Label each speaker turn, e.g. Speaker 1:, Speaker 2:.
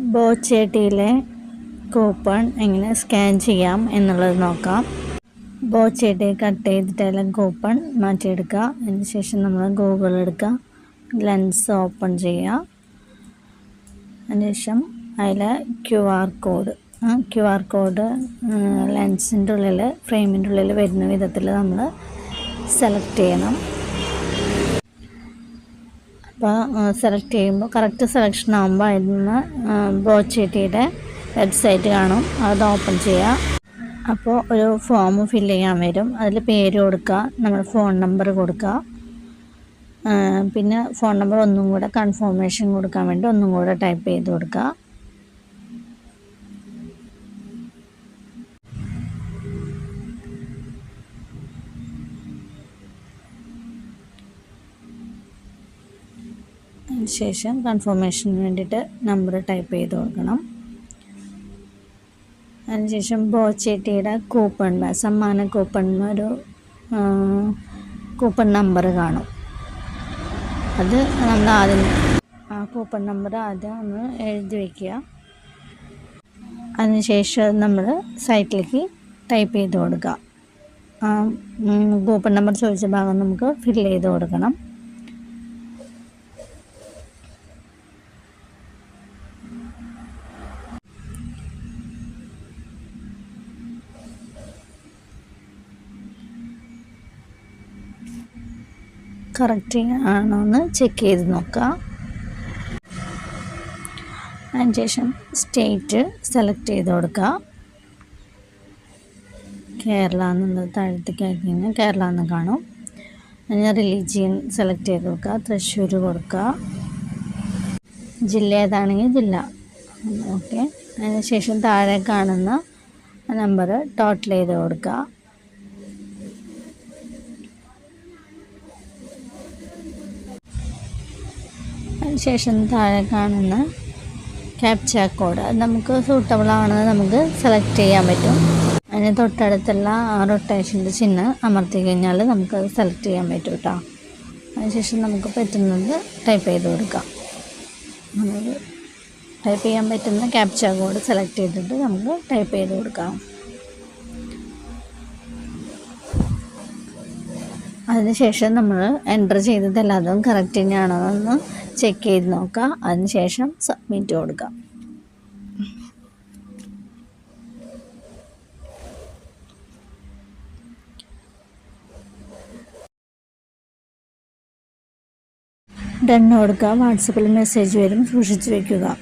Speaker 1: ബോച്ചേട്ടിയിലെ coupon എങ്ങനെ scan ചെയ്യാം എന്നുള്ളത് നോക്കാം. ബോച്ചേട്ടി കട്ട് ചെയ്തിട്ടെല്ലാം കൂപ്പൺ മാറ്റിയെടുക്കുക. അതിന് ശേഷം നമ്മൾ ഗൂഗിൾ എടുക്കുക. ലെൻസ് ഓപ്പൺ ചെയ്യുക. അതിനുശേഷം അതിൽ ക്യു ആർ കോഡ് ആ ക്യു ആർ കോഡ് ലെൻസിന്റെ ഉള്ളിൽ ഫ്രെയിമിന്റെ ഉള്ളിൽ വരുന്ന വിധത്തിൽ നമ്മൾ സെലക്ട് ചെയ്യണം. അപ്പോൾ സെലക്ട് ചെയ്യുമ്പോൾ കറക്റ്റ് സെലക്ഷൻ ആകുമ്പോൾ അതിൽ നിന്ന് ബോച്ചേട്ടിയുടെ വെബ്സൈറ്റ് കാണും. അത് ഓപ്പൺ ചെയ്യുക. അപ്പോൾ ഒരു ഫോം ഫില്ല് ചെയ്യാൻ വരും. അതിൽ പേര് കൊടുക്കുക. നമ്മൾ ഫോൺ നമ്പർ കൊടുക്കുക. പിന്നെ ഫോൺ നമ്പർ ഒന്നും കൂടെ കൺഫർമേഷൻ കൊടുക്കാൻ വേണ്ടി ഒന്നും കൂടെ ടൈപ്പ് ചെയ്ത് കൊടുക്കുക. ശേഷം കൺഫർമേഷന് വേണ്ടിയിട്ട് നമ്പർ ടൈപ്പ് ചെയ്ത് കൊടുക്കണം. അതിനുശേഷം ബോച്ചേട്ടിയുടെ കൂപ്പൺ സമ്മാന കൂപ്പൺ ഒരു കൂപ്പൺ നമ്പർ കാണും. അത് നമ്മൾ ആദ്യം ആ കൂപ്പൺ നമ്പർ ആദ്യം ഒന്ന് എഴുതി വയ്ക്കുക അതിനുശേഷം നമ്മൾ സൈറ്റിലേക്ക് ടൈപ്പ് ചെയ്ത് കൊടുക്കുക. കൂപ്പൺ നമ്പർ ചോദിച്ച ഭാഗം നമുക്ക് ഫില്ല് ചെയ്ത് കൊടുക്കണം. കറക്റ്റ് ആണോ എന്ന് ചെക്ക് ചെയ്ത് നോക്കാം. അതിനുശേഷം സ്റ്റേറ്റ് സെലക്ട് ചെയ്ത് കൊടുക്കുക കേരള എന്നുള്ളത് താഴത്തേക്ക് ആക്കി കഴിഞ്ഞാൽ കേരള എന്ന് കാണും. അതിന് റിലീജിയൻ സെലക്ട് ചെയ്ത് കൊടുക്കുക തൃശ്ശൂർ കൊടുക്കുക ജില്ല ഏതാണെങ്കിൽ ജില്ല. ഓക്കെ. അതിനുശേഷം താഴെ കാണുന്ന നമ്പർ ടോട്ടൽ ചെയ്ത് കൊടുക്കുക. അതിനുശേഷം താഴെ കാണുന്ന ക്യാപ്ച കോഡ് നമുക്ക് സൂട്ടബിൾ ആണെന്ന് നമുക്ക് സെലക്ട് ചെയ്യാൻ പറ്റും. അതിന് തൊട്ടടുത്തുള്ള റൊട്ടേഷന്റെ ചിഹ്നം അമർത്തി കഴിഞ്ഞാൽ നമുക്ക് സെലക്ട് ചെയ്യാൻ പറ്റും കേട്ടോ അതിനുശേഷം നമുക്ക് പറ്റുന്നത് ടൈപ്പ് ചെയ്ത് കൊടുക്കാം. നമുക്ക് ടൈപ്പ് ചെയ്യാൻ പറ്റുന്ന ക്യാപ്ച കോഡ് സെലക്ട് ചെയ്തിട്ട് നമുക്ക് ടൈപ്പ് ചെയ്ത് കൊടുക്കാം. അതിനുശേഷം നമ്മൾ എന്റർ ചെയ്തതെല്ലാതും കറക്റ്റ് തന്നെയാണോ എന്ന് ചെക്ക് ചെയ്ത് നോക്കുക അതിനുശേഷം സബ്മിറ്റ് കൊടുക്കാം. ഡൺ കൊടുക്കുക വാട്സപ്പിൽ മെസ്സേജ് വരും. സൂക്ഷിച്ചു വയ്ക്കുക